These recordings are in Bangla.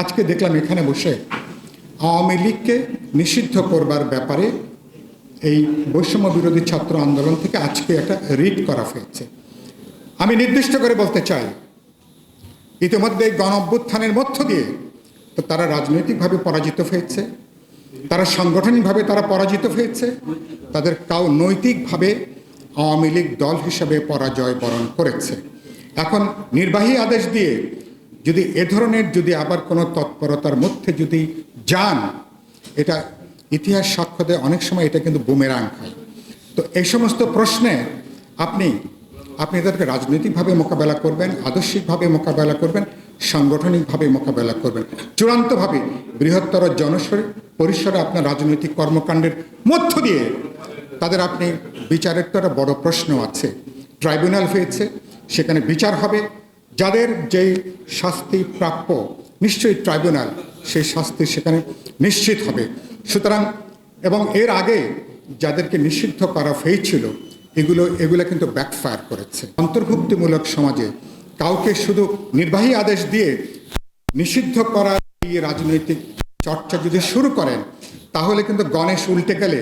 আজকে দেখলাম এখানে বসে আওয়ামী লীগকে নিষিদ্ধ করবার ব্যাপারে এই বৈষম্য বিরোধী ছাত্র আন্দোলন থেকে আজকে একটা রিট করা হয়েছে। আমি নির্দিষ্ট করে বলতে চাই ইতিমধ্যে এই গণ অভ্যুত্থানের মধ্য দিয়ে তো তারা রাজনৈতিকভাবে পরাজিত হয়েছে, তারা সাংগঠনিকভাবে তারা পরাজিত হয়েছে, তাদের কাউ নৈতিকভাবে আওয়ামী লীগ দল হিসাবে পরাজয় বরণ করেছে। এখন নির্বাহী আদেশ দিয়ে যদি এ ধরনের যদি আবার কোনো তৎপরতার মধ্যে যদি যান, এটা ইতিহাস সাক্ষ্য দেয়, অনেক সময় এটা কিন্তু বুমেরাং হয়। তো এই সমস্ত প্রশ্নে আপনি আপনি এদেরকে রাজনৈতিকভাবে মোকাবেলা করবেন, আদর্শিকভাবে মোকাবেলা করবেন, সাংগঠনিকভাবে মোকাবেলা করবেন। চূড়ান্তভাবে বৃহত্তর জনসরে পরিসরে আপনার রাজনৈতিক কর্মকাণ্ডের মধ্য দিয়ে তাদের আপনি বিচারের তো একটা বড় প্রশ্ন আছে। ট্রাইব্যুনাল হয়েছে, সেখানে বিচার হবে যাদের যেই শাস্তি প্রাপ্য, নিশ্চয়ই ট্রাইব্যুনাল সেই শাস্তি সেখানে নিশ্চিত হবে। সুতরাং, এবং এর আগে যাদেরকে নিষিদ্ধ করা হয়েছিল, এগুলো এগুলো কিন্তু ব্যাকফায়ার করেছে। অন্তর্ভুক্তিমূলক সমাজে কাউকে শুধু নির্বাহী আদেশ দিয়ে নিষিদ্ধ করার এই রাজনৈতিক চর্চা যদি শুরু করেন, তাহলে কিন্তু গণেশ উল্টে গেলে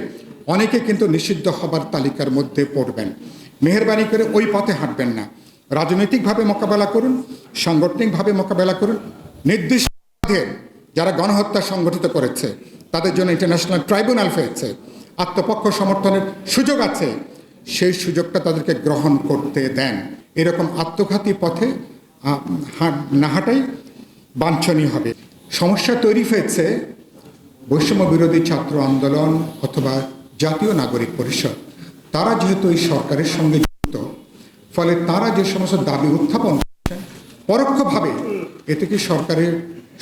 অনেকে কিন্তু নিষিদ্ধ হবার তালিকার মধ্যে পড়বেন। মেহরবানি করে ওই পথে হাঁটবেন না। রাজনৈতিকভাবে মোকাবেলা করুন, সাংগঠনিকভাবে মোকাবেলা করুন। নির্দিষ্ট যারা গণহত্যা সংগঠিত করেছে, তাদের জন্য ইন্টারন্যাশনাল ট্রাইব্যুনাল হয়েছে। আত্মপক্ষ সমর্থনের সুযোগ আছে, সেই সুযোগটা তাদেরকে গ্রহণ করতে দেন। এরকম আত্মঘাতী পথে না হাঁটাই বাঞ্ছনীয় হবে। সমস্যা তৈরি হয়েছে, বৈষম্য বিরোধী ছাত্র আন্দোলন অথবা জাতীয় নাগরিক পরিষদ। তারা যেহেতু এই সরকারের সঙ্গে ফলে তারা যে সমস্ত দাবি উত্থাপন করছেন পরোক্ষভাবে এতে কি সরকারের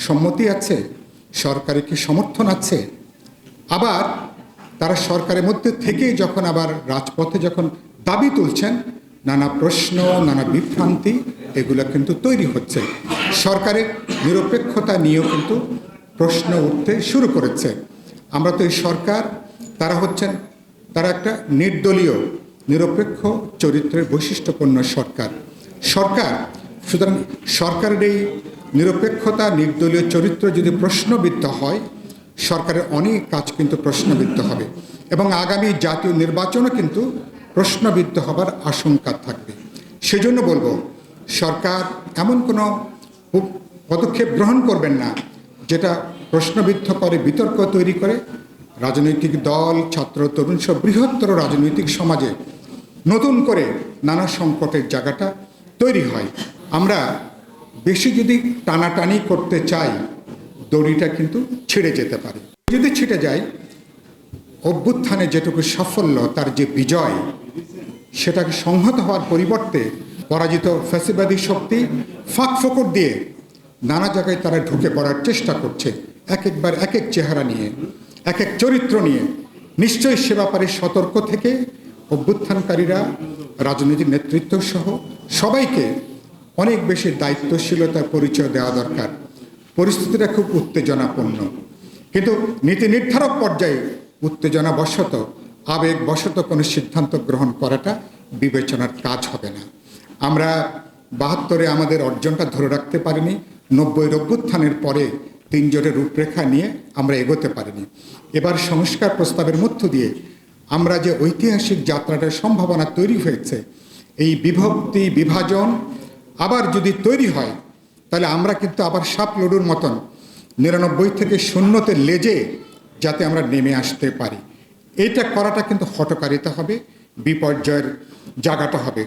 সম্মতি আছে, সরকারের কি সমর্থন আছে? আবার তারা সরকারের মধ্যে থেকেই যখন আবার রাজপথে যখন দাবি তুলছেন, নানা প্রশ্ন, নানা বিভ্রান্তি, এগুলো কিন্তু তৈরি হচ্ছে। সরকারের নিরপেক্ষতা নিয়েও কিন্তু প্রশ্ন উঠতে শুরু করেছে। আমরা তো এই সরকার, তারা হচ্ছেন, তারা একটা নির্দলীয় নিরপেক্ষ চরিত্রের বৈশিষ্ট্যপূর্ণ সরকার। সরকার, সুতরাং সরকারের এই নিরপেক্ষতা, নির্দলীয় চরিত্র যদি প্রশ্নবিদ্ধ হয়, সরকারের অনেক কাজ কিন্তু প্রশ্নবিদ্ধ হবে এবং আগামী জাতীয় নির্বাচনও কিন্তু প্রশ্নবিদ্ধ হবার আশঙ্কা থাকবে। সেজন্য বলব, সরকার এমন কোনো পদক্ষেপ গ্রহণ করবেন না, যেটা প্রশ্নবিদ্ধ করে বিতর্ক তৈরি করে। রাজনৈতিক দল, ছাত্র, তরুণ সব বৃহত্তর রাজনৈতিক সমাজে নতুন করে নানা সংকটের জায়গাটা তৈরি হয়। আমরা বেশি যদি টানাটানি করতে চাই, দড়িটা কিন্তু ছিঁড়ে যেতে পারে। যদি ছিঁড়ে যায়, অভ্যুত্থানে যেটুকু সাফল্য, তার যে বিজয়, সেটাকে সংহত হওয়ার পরিবর্তে পরাজিত ফ্যাসিবাদী শক্তি ফাঁক ফোকর দিয়ে নানা জায়গায় তারা ঢুকে পড়ার চেষ্টা করছে। এক একবার এক এক চেহারা নিয়ে, এক এক চরিত্র নিয়ে। নিশ্চয়ই সে ব্যাপারে সতর্ক থেকে অভ্যুত্থানকারীরা, রাজনৈতিক নেতৃত্ব সহ সবাইকে অনেক বেশি দায়িত্বশীলতার পরিচয় দেওয়া দরকার। পরিস্থিতিটা খুব উত্তেজনাপূর্ণ। কিন্তু নীতি নির্ধারক পর্যায়ে উত্তেজনা বশত আবেগ বশত কোনো সিদ্ধান্ত গ্রহণ করাটা বিবেচনার কাজ হবে না। আমরা বাহাত্তরে আমাদের অর্জনটা ধরে রাখতে পারিনি নব্বই অভ্যুত্থানের পরে তিন জোটের রূপরেখা নিয়ে আমরা এগোতে পারিনি। এবার সংস্কার প্রস্তাবের মধ্য দিয়ে আমরা যে ঐতিহাসিক যাত্রাটার সম্ভাবনা তৈরি হয়েছে, এই বিভক্তি, বিভাজন আবার যদি তৈরি হয়, তাহলে আমরা কিন্তু আবার সাপ লড়ুর মতন নিরানব্বই থেকে শূন্যতে লেজে যাতে আমরা নেমে আসতে পারি। এটা করাটা কিন্তু হটকারিতা হবে, বিপর্যয়ের জায়গাটা হবে।